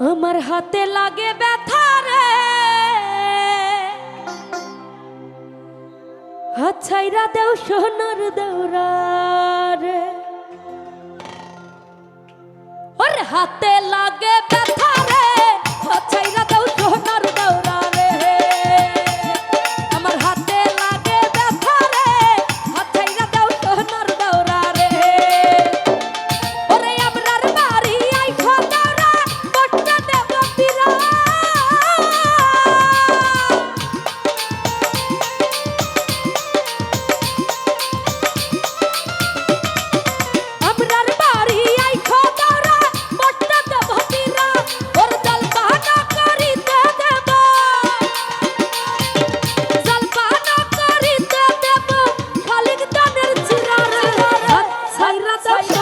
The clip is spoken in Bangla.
আমার হাতে লাগে ব্যথা রে। হাত ছাইরা দেও সোনার দেওরা রে। ওর হাতে লাগে hay ratas.